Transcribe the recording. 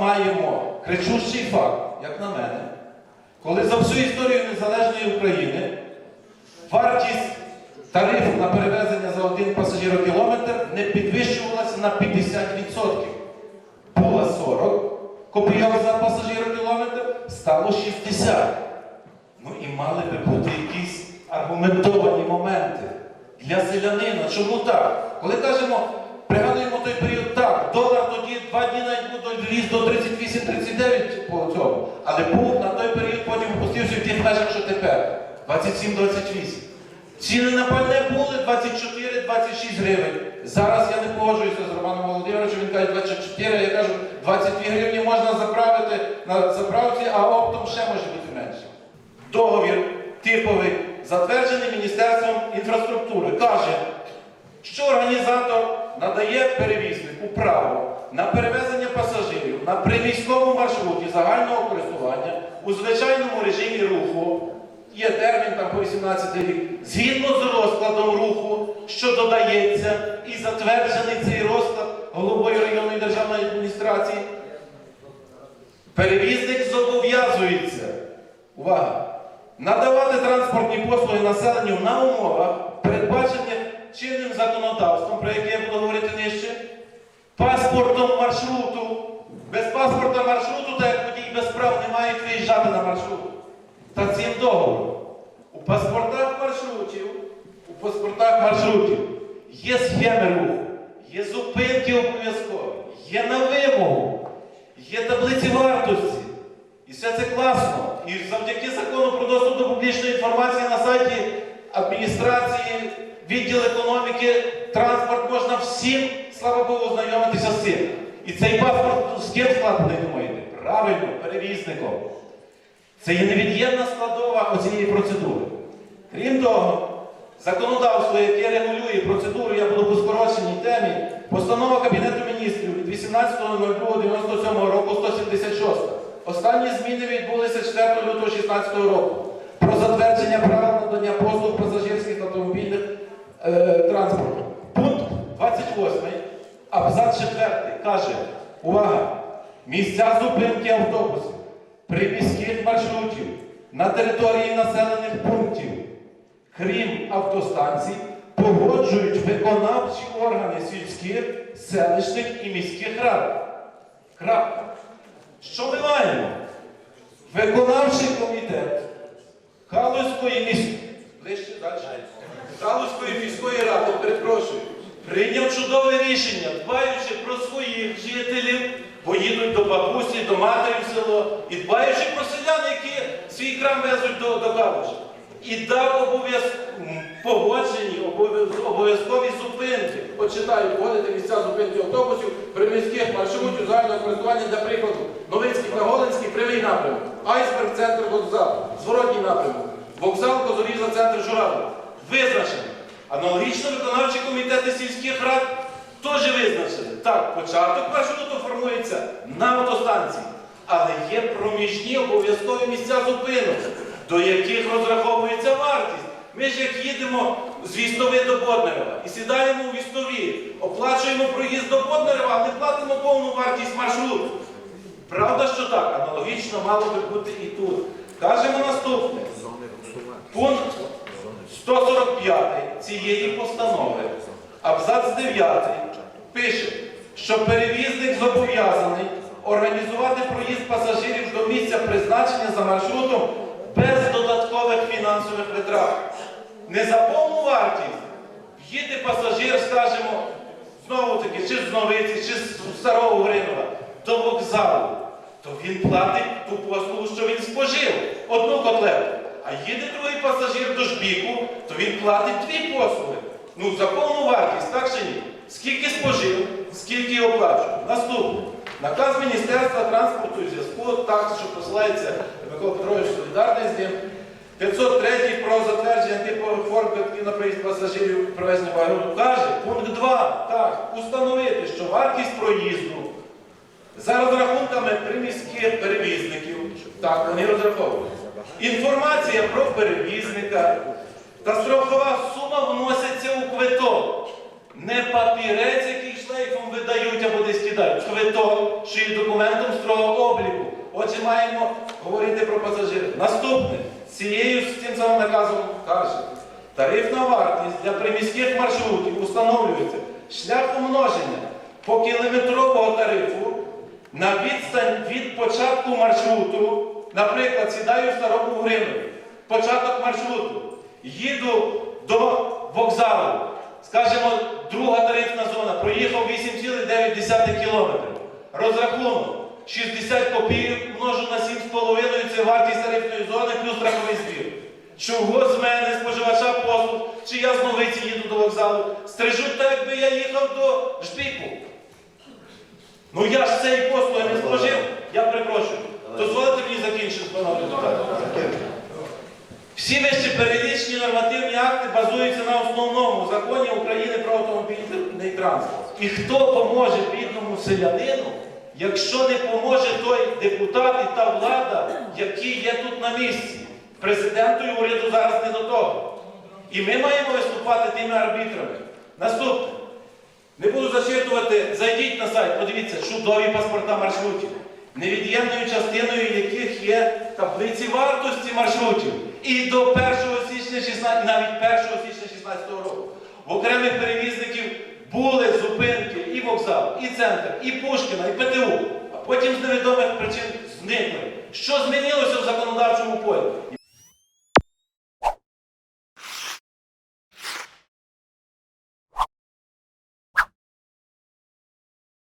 маємо кричущий факт, як на мене, коли за всю історію незалежної України вартість тарифу на перевезення за один пасажирокілометр не підвищувалася на 50%. Була 40 копійок за пасажирокілометр, стало 60. Ну і мали би бути якісь аргументовані моменти для селянина. Чому так? Коли кажемо, пригадуємо той період, так, долар два дні навіть був ліз до 38-39 по цьому, але був на той період потім опустився в тих межах, що тепер 27-28. Ціни на пальне були 24-26 гривень. Зараз я не погоджуюся з Романом Володимировичем, він каже 24, я кажу, 22 гривні можна заправити на заправці, а оптом ще може бути менше. Договір типовий, затверджений Міністерством інфраструктури, каже, що організатор надає перевізнику право на перевезення пасажирів на приміському маршруті загального користування у звичайному режимі руху. Є термін там по 18 рік, згідно з розкладом руху, що додається, і затверджений цей розклад головою районної державної адміністрації, перевізник зобов'язується, увага, надавати транспортні послуги населенню на умовах, передбачених чинним законодавством, про яке я буду говорити нижче, паспортом маршруту. Без паспорта маршруту, так як водій без прав не мають виїжджати на маршрут. Та цим договором. У паспортах маршрутів, у паспортах маршрутів є схеми руху, є зупинки обов'язкові, є на вимогу, є таблиці вартості. І все це класно. І завдяки закону про доступ до публічної інформації на сайті адміністрації, відділ економіки, транспорт можна всім, слава Богу, ознайомитися з цим. І цей паспорт з ким складений, думаєте? Правильно, перевізником. Це є невід'ємна складова оцієї процедури. Крім того, законодавство, яке регулює процедуру, я буду по скороченій темі, постанова Кабінету міністрів від 18.02.97 року 176. Останні зміни відбулися 4 лютого 2016 року про затвердження правил надання послуг пасажирських автомобільних е, транспорту. Пункт 28, абзац 4 каже, увага, місця зупинки автобусів приміських маршрутів на території населених пунктів, крім автостанцій, погоджують виконавчі органи сільських, селищних і міських рад. Крапка. Що ми маємо? Виконавчий комітет Халузької міської ближче далі. Халузької міської ради, перепрошую, прийняв чудове рішення, дбаючи про своїх жителів, бо їдуть до бабусі, до матері в село, і дбаючи про селян, які свій крам везуть до, до Калуші. І дав погоджені обов'язкові зупинки. От читаю, погодити місця зупинки автобусів приміських маршрутів загального користування для прикладу. Новинський та Голинський прямий напрямок. Айсберг, центр вокзал, зворотній напрямок. Вокзал, Козоріза, центр Журавль. Визначено. Аналогічно виконавчі комітети сільських рад теж визначені. Так, початок маршруту формується на автостанції, але є проміжні обов'язкові місця зупинок, до яких розраховується вартість. Ми ж як їдемо з Вістови до Боднерева і сідаємо у Вістові, оплачуємо проїзд до Боднерева, а не платимо повну вартість маршруту. Правда, що так? Аналогічно мало би бути і тут. Кажемо наступне. Пункт 145 цієї постанови, абзац 9, пише, що перевізник зобов'язаний організувати проїзд пасажирів до місця призначення за маршрутом без додаткових фінансових витрат. Не за повну вартість. Їде пасажир, скажімо, знову таки, чи з Новиці, чи з Старого Гринова, до вокзалу, то він платить ту послугу, що він спожив, одну котлету. А їде другий пасажир до жбіку, то він платить дві послуги. Ну, за повну вартість, так чи ні? Скільки спожив, скільки оплачує. Наступне. Наказ Міністерства транспорту і зв'язку, так, що посилається Микола Петрович солідарний з ним, 503 про затвердження типових форм квитків на проїзд пасажирів привезення багажу каже, пункт 2, так, установити, що вартість проїзду за розрахунками приміських перевізників, так, вони розраховують. Інформація про перевізника та страхова сума вноситься у квиток. Не папірець, який шлейфом видають або десь кидають. Квиток, що є документом строго обліку. Отже, маємо говорити про пасажирів. Наступне, цією з цим самим наказом каже, тарифна вартість для приміських маршрутів установлюється шляхом множення по кілометрового на відстань від початку маршруту, наприклад, сідаю в старому Гринові, початок маршруту, їду до вокзалу, скажімо, друга тарифна зона, проїхав 8,9 км. Розрахунок 60 копійок множу на 7,5 це вартість тарифної зони плюс страховий збір. Чого з мене, споживача послуг, чи я з новиці їду до вокзалу, стрижуть так, якби я їхав до Жбіку. Ну я ж цієї послуги не спожив, я перепрошую. Дозволите мені закінчити, пане депутат. Всі вище перелічені нормативні акти базуються на основному законі України про автомобільний транспорт. І хто поможе бідному селянину, якщо не поможе той депутат і та влада, які є тут на місці? Президенту і уряду зараз не до того. І ми маємо виступати тими арбітрами. Наступне. Не буду зачитувати, зайдіть на сайт, подивіться, чудові паспорта маршрутів, невід'ємною частиною яких є таблиці вартості маршрутів. І до 1 січня 16, навіть 1 січня 16 року в окремих перевізників були зупинки і вокзал, і центр, і Пушкіна, і ПТУ. А потім з невідомих причин зникли. Що змінилося в законодавчому полі?